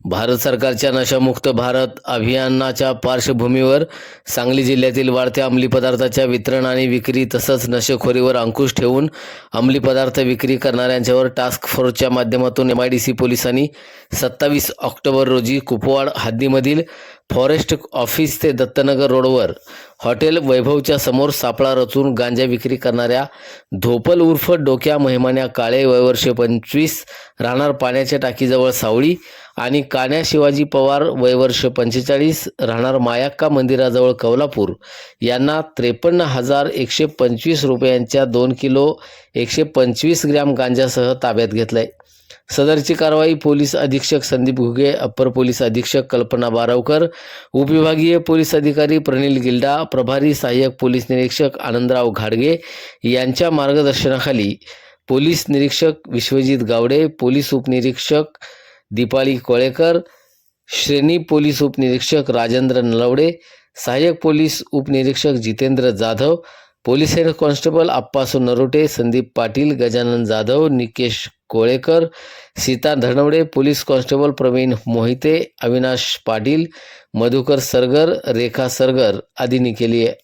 भारत सरकारच्या नशामुक्त भारत अभियानाच्या पार्श्वभूमीवर सांगली जिल्ह्यातील वाढत्या अंमली पदार्थाच्या वितरण आणि विक्री तसंच नशेखोरीवर अंकुश ठेवून अंमली पदार्थ विक्री करणाऱ्यांच्यावर टास्क फोर्सच्या माध्यमातून एम आय डी सी पोलिसांनी सत्तावीस ऑक्टोबर रोजी कुपवाड हद्दीमधील फॉरेस्ट ऑफिस ते दत्तनगर रोडवर हॉटेल वैभवच्या समोर सापळा रचून गांजा विक्री करणाऱ्या धोपल उर्फ डोक्या महिमान्या काळे वयवर्षे पंचवीस राहणार पाण्याच्या टाकीजवळ सावळी आणि कान्या शिवाजी पवार वयवर्ष पंचेचाळीस राहणार मायाक्का मंदिराजवळ कौलापूर. यांना त्रेपन्न हजार एकशे पंचवीस रुपयांच्या दोन किलो एकशे पंचवीस ग्रॅम गांजासह ताब्यात घेतलंय. सदरची कारवाई पोलीस अधीक्षक संदीप घुगे अप्पर पोलीस अधीक्षक कल्पना बारावकर उपविभागीय पोलीस अधिकारी प्रनिल गिल्डा प्रभारी सहाय्यक पोलीस निरीक्षक आनंदराव घाडगे यांच्या मार्गदर्शनाखाली पोलीस निरीक्षक विश्वजित गावडे पोलीस उपनिरीक्षक दीपाली कोळेकर श्रेणी पोलीस उपनिरीक्षक राजेंद्र नलवडे सहाय्यक पोलीस उपनिरीक्षक Jitendra Jadhav police head constable Appasu Narote Sandeep Patil Gajanan Jadhav Nikesh Kolekar Sita Dhanawade police constable Pravin Mohite Avinash Patil Madhukar Sargar Rekha Sargar आदींनी केली आहे.